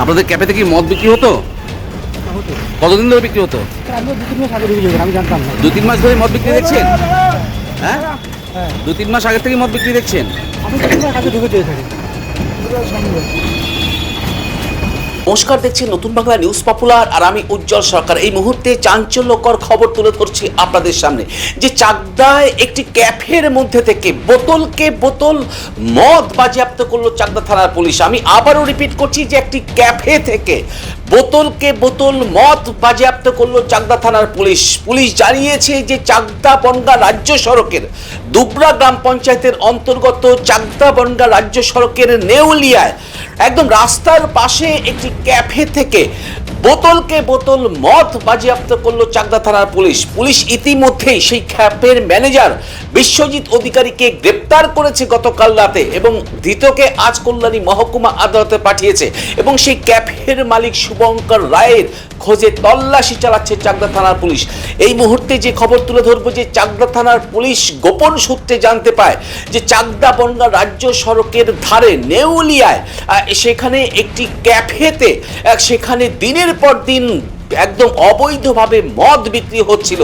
আপনাদের ক্যাফেতে কি মদ বিক্রি হতো? কতদিন ধরে বিক্রি হতো? দু তিন মাস ধরে মদ বিক্রি দেখছেন? হ্যাঁ? দু তিন মাস আগে থেকে মদ বিক্রি দেখছেন আমি দু তিন মাস আগে ঢুকে চেয়ে থাকি নমস্কার দেখছি নতুন বাংলা নিউজ পপুলার আর আমি উজ্জ্বল সরকার। এই মুহূর্তে চাঞ্চল্যকর খবর তুলে ধরছি আপনাদের সামনে। যে চাকদায় একটি ক্যাফের মধ্যে থেকে বোতলকে বোতল মদ বাজেয়াপ্ত করল চাকদা থানার পুলিশ। আমি আবারও রিপিট করছি যে একটি ক্যাফে থেকে বোতলকে বোতল মদ বাজেয়াপ্ত করল চাকদা থানার পুলিশ। পুলিশ জানিয়েছে যে চাকদা বনগা রাজ্য সড়কের দুবরা গ্রাম পঞ্চায়েতের অন্তর্গত চাকদা বনগা রাজ্য সড়কের নেউলিয়ায় একদম রাস্তার পাশে একটি ক্যাফে থেকে বোতলকে বোতল মদ বাজেয়াপ্ত করল চাকদা থানার পুলিশ। পুলিশ ইতিমধ্যেই সেই ক্যাফের ম্যানেজার বিশ্বজিৎ অধিকারীকে গ্রেপ্তার করেছে গতকাল রাতে এবং ধৃতকে আজ কল্যাণী মহকুমা আদালতে পাঠিয়েছে এবং সেই ক্যাফের মালিক শুভঙ্কর রায়ের খোঁজে তল্লাশি চালাচ্ছে চাকদা থানার পুলিশ। এই মুহূর্তে যে খবর তুলে ধরবো যে চাকদা থানার পুলিশ গোপন সূত্রে জানতে পায় যে চাকদা বনগা রাজ্য সড়কের ধারে নেউলিয়ায় সেখানে একটি ক্যাফেতে সেখানে দিনের পর দিন একদম অবৈধভাবে মদ বিক্রি হচ্ছিল।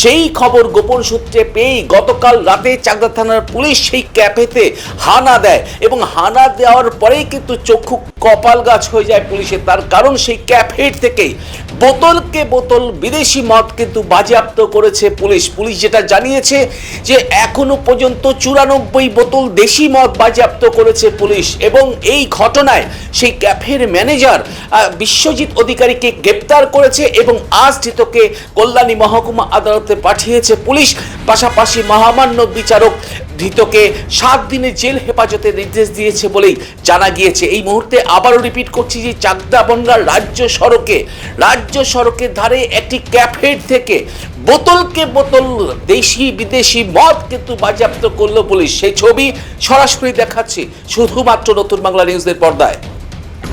সেই খবর গোপন সূত্রে পেয়েই গতকাল রাতে চাকদা থানার পুলিশ সেই ক্যাফেতে হানা দেয় এবং হানা দেওয়ার পরেই কিন্তু চক্ষু কপাল গাছ হয়ে যায় পুলিশের। তার কারণ সেই ক্যাফের থেকেই বোতলকে বোতল বিদেশি মদ কিন্তু বাজেয়াপ্ত করেছে পুলিশ। পুলিশ যেটা জানিয়েছে যে এখনও পর্যন্ত চুরানব্বই বোতল দেশি মদ বাজেয়াপ্ত করেছে পুলিশ এবং এই ঘটনায় সেই ক্যাফের ম্যানেজার বিশ্বজিৎ অধিকারীকে গ্রেপ্তার করেছে এবং আজ ধৃতকে কল্যাণী মহকুমা আদালতে পাঠিয়েছে পুলিশ। পাশাপাশি মহামান্য বিচারক ধৃতকে সাত দিনের জেল হেফাজতের নির্দেশ দিয়েছে বলেই জানা গিয়েছে। এই মুহূর্তে আবারও রিপিট করছি যে চাকদা বনগাঁ রাজ্য সড়কে, রাজ্য সড়কের ধারে একটি ক্যাফের থেকে বোতলকে বোতল দেশি বিদেশি মদ কিন্তু বাজেয়াপ্ত করল পুলিশ। সেই ছবি সরাসরি দেখাচ্ছে শুধুমাত্র নতুন বাংলা নিউজের পর্দায়।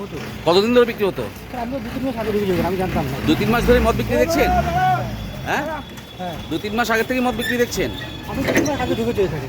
হতো? কতদিন ধরে বিক্রি হতো? দু তিন মাস আগে আমি জানতাম না। দু তিন মাস ধরে মদ বিক্রি দেখছেন? হ্যাঁ? হ্যাঁ। দু তিন মাস আগে থেকে মদ বিক্রি দেখছেন? আমি দু তিন মাস আগে ঢুকে চেয়ে থাকি